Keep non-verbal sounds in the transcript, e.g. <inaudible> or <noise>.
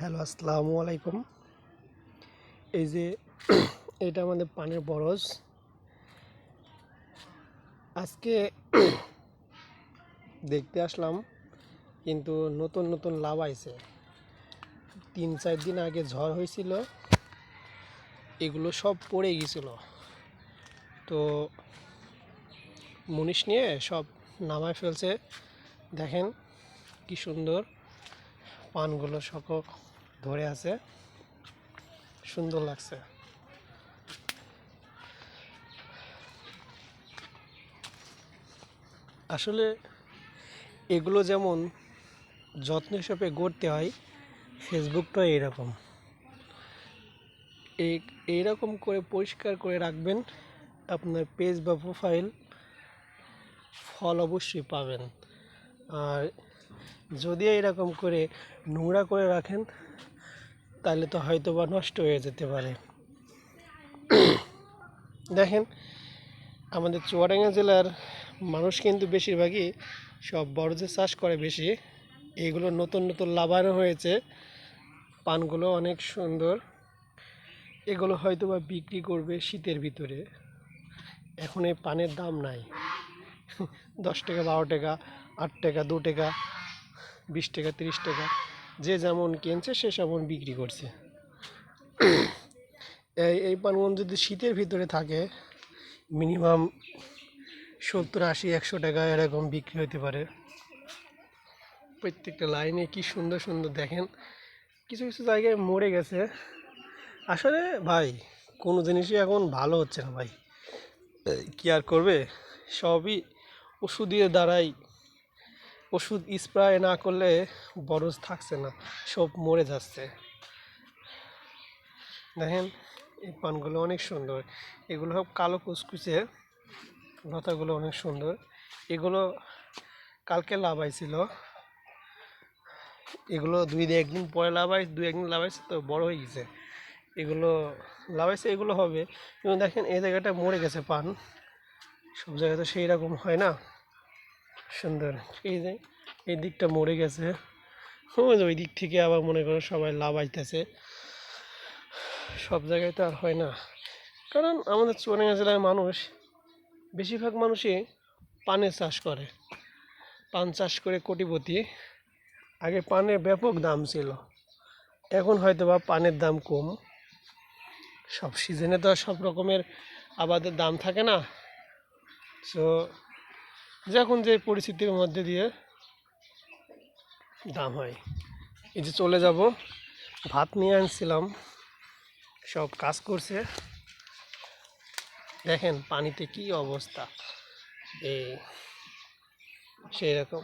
Hello, আসসালামু আলাইকুম। এই যে <clears throat> এটা আমাদের পানির বরজ। আজকে <clears throat> দেখতে আসলাম, কিন্তু নতুন নতুন লাভ আইছে। তিন চার দিন আগে ঝড় হয়েছিল এগুলো সব পড়ে গেছিল তো মুনিশ নিয়ে সব নামায় ফেলছে। দেখেন কি সুন্দর। পানগুলো সব ধরে আছে। সুন্দর লাগছে। আসলে এগুলো যেমন যত্ন হিসেবে গড়তে হয় ফেসবুকটা এরকম। এই এইরকম করে পরিষ্কার করে রাখবেন, আপনার পেজ বা প্রোফাইল ফল অবশ্যই পাবেন। আর যদি এরকম করে নোংরা করে রাখেন, তাহলে তো হয়তো বা নষ্ট হয়ে যেতে পারে। দেখেন, আমাদের চুয়াডাঙ্গা জেলার মানুষ কিন্তু বেশিরভাগই সব বড়দের চাষ করে বেশি। এইগুলো নতুন নতুন লাভানো হয়েছে। পানগুলো অনেক সুন্দর। এগুলো হয়তো বা বিক্রি করবে শীতের ভিতরে। এখন এই পানের দাম নাই। দশ টাকা, বারো টাকা, আট টাকা, দু টাকা। বিশ টাকা, তিরিশ টাকা। যে যেমন কিনছে, সে সেমন বিক্রি করছে। এই এই পানগুলো যদি শীতের ভিতরে থাকে, মিনিমাম সত্তর, আশি, একশো টাকা এরকম বিক্রি হতে পারে। প্রত্যেকটা লাইনে কি সুন্দর সুন্দর দেখেন। কিছু কিছু জায়গায় মরে গেছে। আসলে ভাই, কোনো জিনিসই এখন ভালো হচ্ছে না ভাই। কি আর করবে? সবই ওষুধের দ্বারাই ওষুধ স্প্রে না করলে বরজ থাকছে না, সব মরে যাচ্ছে। দেখেন, এই পানগুলো অনেক সুন্দর। এগুলো সব কালো কুচকুচে লতাগুলো অনেক সুন্দর। এগুলো কালকে লাভাইছিল এগুলো দুই দিন একদিন পরে লাভাই, দুই একদিন লাভাইছে তো বড় হয়ে গেছে। এগুলো লাভাইছে, এগুলো হবে। কিন্তু দেখেন, এই জায়গাটা মরে গেছে পান। সব জায়গায় তো সেই রকম হয় না। সুন্দর। এই যে, এই দিকটা মরে গেছে। ওই ওই দিক থেকে আবার মনে করো সবাই লাভ আইতেছে। সব জায়গায় তো আর হয় না। কারণ আমাদের চুয়াডাঙ্গা জেলার মানুষ, বেশিরভাগ মানুষই পানের চাষ করে। পান চাষ করে কোটিপতি। আগে পানের ব্যাপক দাম ছিল। এখন হয়তো বা পানের দাম কম। সব সিজনে তো সব রকমের আবাদের দাম থাকে না। সো যখন যে পরিস্থিতির মধ্যে দিয়ে দাম হয়। এই যে চলে যাব, ভাত নিয়ে আনছিলাম, সব কাজ করছে। দেখেন পানিতে কি অবস্থা। এই সেই রকম